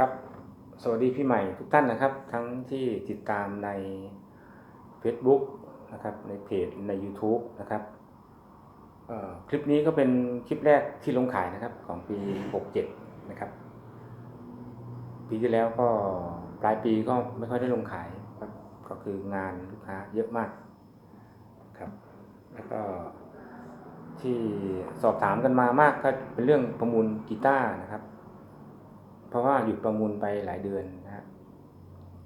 ครับ สวัสดีพี่ใหม่ทุกท่านนะครับ ทั้งที่ติดตามใน Facebook นะครับในเพจใน YouTube นะครับคลิปนี้ก็เป็นคลิปแรกที่ลงขายนะครับของปี 67 นะครับ ปีที่แล้วก็ปลายปีก็ไม่ค่อยได้ลงขายครับก็คืองานลูกค้าเยอะมากครับ แล้วก็ที่สอบถามกันมามากก็เป็นเรื่องประมูลกีตาร์นะครับ ราะว่าหยุดประมูลไปหลายเดือนนะฮะ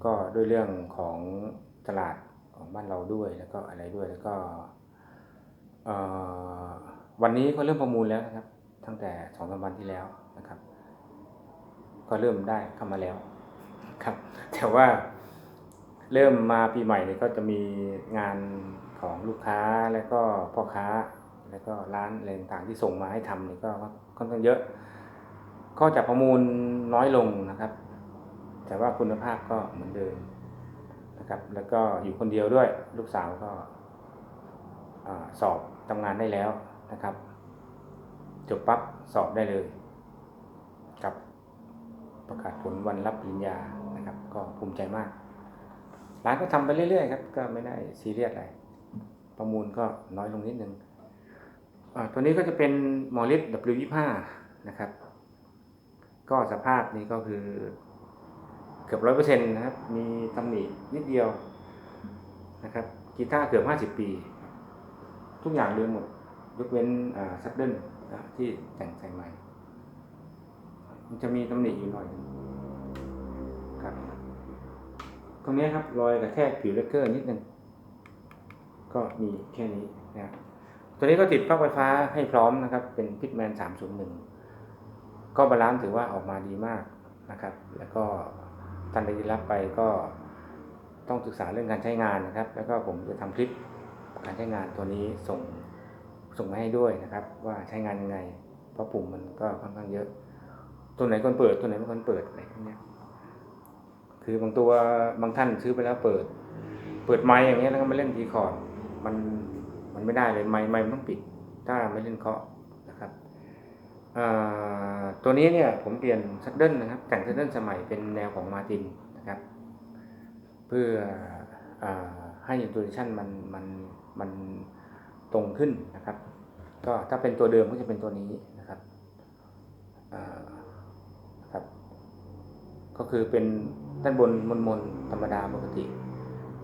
ก็ด้วยเรื่องของตลาดของบ้านเราด้วยแล้วก็อะไรด้วยแล้วก็วันนี้ก็เริ่มประมูลแล้วนะครับ ตั้งแต่สองสามวันที่แล้วนะครับ ก็เริ่มได้เข้ามาแล้วครับ แต่ว่าเริ่มมาปีใหม่เนี่ยก็จะมีงานของลูกค้าแล้วก็พ่อค้า แล้วก็ร้านอะไรต่างๆที่ส่งมาให้ทำเนี่ยก็ค่อนข้างเยอะ ก็จะประมูลน้อยลงนะครับ แต่ว่าคุณภาพก็เหมือนเดิมนะครับ แล้วก็อยู่คนเดียวด้วยลูกสาวก็อสอบทำงานได้แล้วนะครับ จบปั๊บสอบได้เลยกับประกาศผลวันรับปริญญานะครับ ก็ภูมิใจมากร้านก็ทำไปเรื่อยๆครับ ก็ไม่ได้ซีเรียสอะไร ประมูลก็น้อยลงนิดนึงอ่าตัวนี้ก็จะเป็นหมอลิฟ W25 นะครับ ก็สภาพนี้ก็คือเกือบร้อยเปอร์เซ็นต์นะครับ มีตำหนินิดเดียวนะครับ กีตาร์เกือบห้าสิบปี ทุกอย่างเดิมหมด ยกเว้นอ่าซัดเดิลนะที่แต่งใส่ใหม่ มันจะมีตำหนิอยู่หน่อยครับ ตรงนี้ครับรอยกระแทกผิวเลกเกอร์นิดนึงก็มีแค่นี้นะครับตัวนี้ก็ติดปลั๊กไฟฟ้าให้พร้อมนะครับ เป็นพิทแมน301 ก็บาลานซ์ถือว่าออกมาดีมากนะครับ แล้วก็ท่านใดที่รับไปก็ต้องศึกษาเรื่องการใช้งานนะครับ แล้วก็ผมจะทำคลิปการใช้งานตัวนี้ส่งส่งมาให้ด้วยนะครับ ว่าใช้งานยังไง เพราะปุ่มมันก็ค่อนข้างเยอะ ตัวไหนคนเปิดตัวไหนไม่คนเปิดอะไรพวกเนี้ยคือบางตัวบางท่านซื้อไปแล้วเปิด เปิดไมค์อย่างเงี้ยแล้วก็มาเล่นทีคอร์ดมันมันไม่ได้เลยไมค์ไมค์มันต้องปิด ถ้าไม่เล่นเคาะ ตัวนี้เนี่ยผมเปลี่ยนซัดเดิลนะครับ แต่งซัดเดิลสมัยเป็นแนวของมาตินนะครับ เพื่ออให้อินโทรชันมันมันมันตรงขึ้นนะครับ ก็ถ้าเป็นตัวเดิมก็จะเป็นตัวนี้นะครับครับ ก็คือเป็นด้านบนมนมนธรรมดาปกติ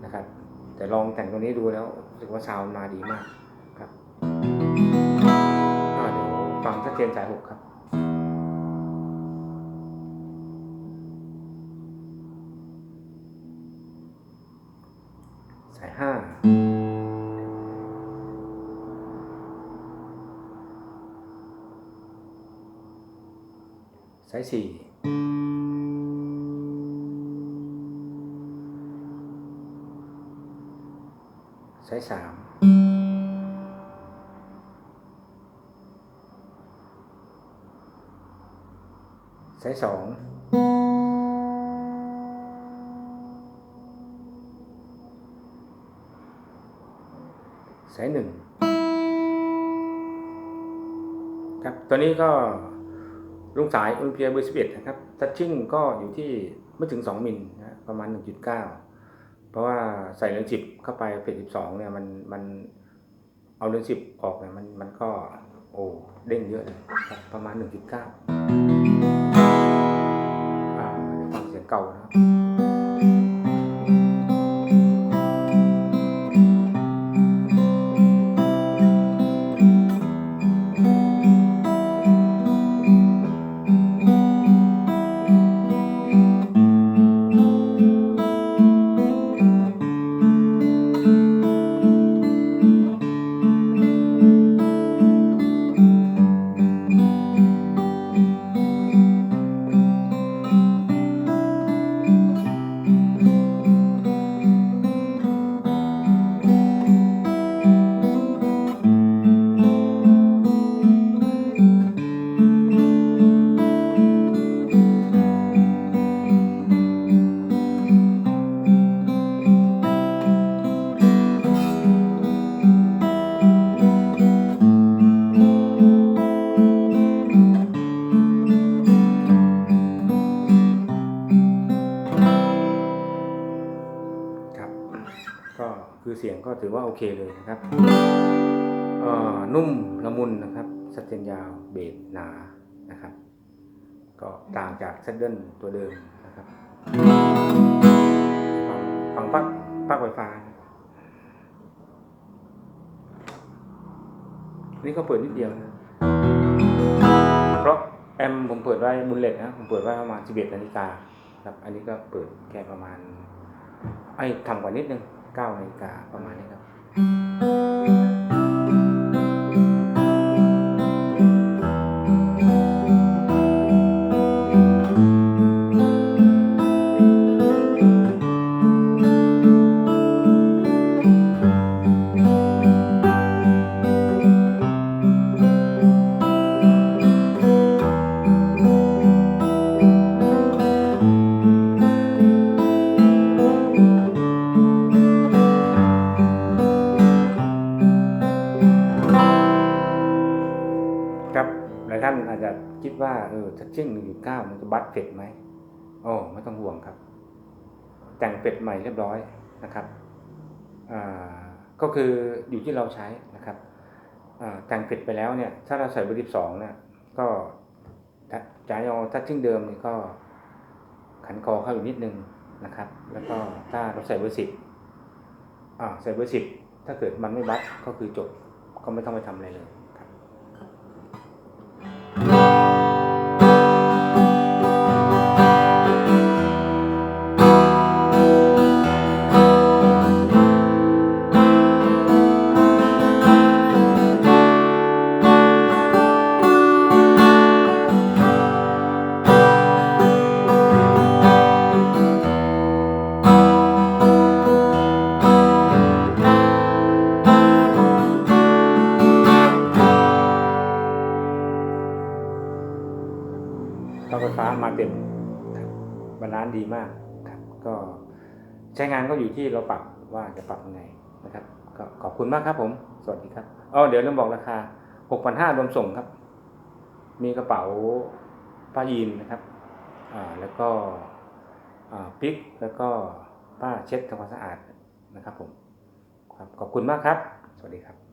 นะครับ แต่ลองแต่งตัวนี้ดูแล้วรู้สึกว่าซาวน์มาดีมากครับ ฟังชัดเจนสายหกครับสายห้าสายสี่สายสามายสองสายหนึ่งครับตัวนี้ก็ลุงสายโอลิมเปียเบอร์สิบเอ็ดนะครับทัชชิ่งก็อยู่ที่ไม่ถึงสองมิลนะประมาณหนึ่งจุดเก้าเพราะว่าใส่เลนส์สิบเข้าไปเฟสสิบสองเนี่ยมันมันเอาเลนส์สิบออกเนี่ยมันมันก็โอ้เด้งเยอะเลยครับประมาณหนึ่งจุดเก้า เดี๋ือเสียงก็ถือว่าโอเคเลยนะครับอ่อนุ่มละมุนนะครับสเตนยาวเบสหนานะครับ ก็ต่างจากเซตเดิลตัวเดิมนะครับฟังฟังปักปักไฟฟ้านี่ก็เปิดนิดเดียวนะเพราะแอมผมเปิดไว้บุลเลตนะผมเปิดไว้ประมาณ 11นาฬิกาครับ อันนี้ก็เปิดแค่ประมาณไอ้ทำกว่านิดนึง 9นาฬิกาประมาณนี้ครับครับ ว่าเออชักเช่ง1.9มันจะบัตเฟดไหมโอ้ไม่ต้องห่วงครับ แต่งเป็ดใหม่เรียบร้อยนะครับก็คืออยู่ที่เราใช้นะครับแต่งเป็ดไปแล้วเนี่ย ถ้าเราใส่เบอร์12เนี่ยก็จ่ายเอาทัชชิ่งเดิมนี่ก็ขันคอเข้าอยู่นิดนึงนะครับ แล้วก็ถ้าเราใส่เบอร์10อ่าใส่เบอร์10ถ้าเกิดมันไม่บัตก็คือจบก็ไม่ต้องไปทำอะไรเลย รับเตาไฟฟ้ามาเต็มครับบาลานซ์ดีมากครับก็ใช้งานก็อยู่ที่เราปรับว่าจะปรับยังไงนะครับก็ขอบคุณมากครับผม สวัสดีครับอ๋อเดี๋ยวลืมบอกราคา 6,500รวมส่งครับ มีกระเป๋าผ้ายีนนะครับอ่าแล้วก็อ่าปิกแล้วก็ผ้าเช็ดทำความสะอาดนะครับผมครับขอบคุณมากครับ สวัสดีครับ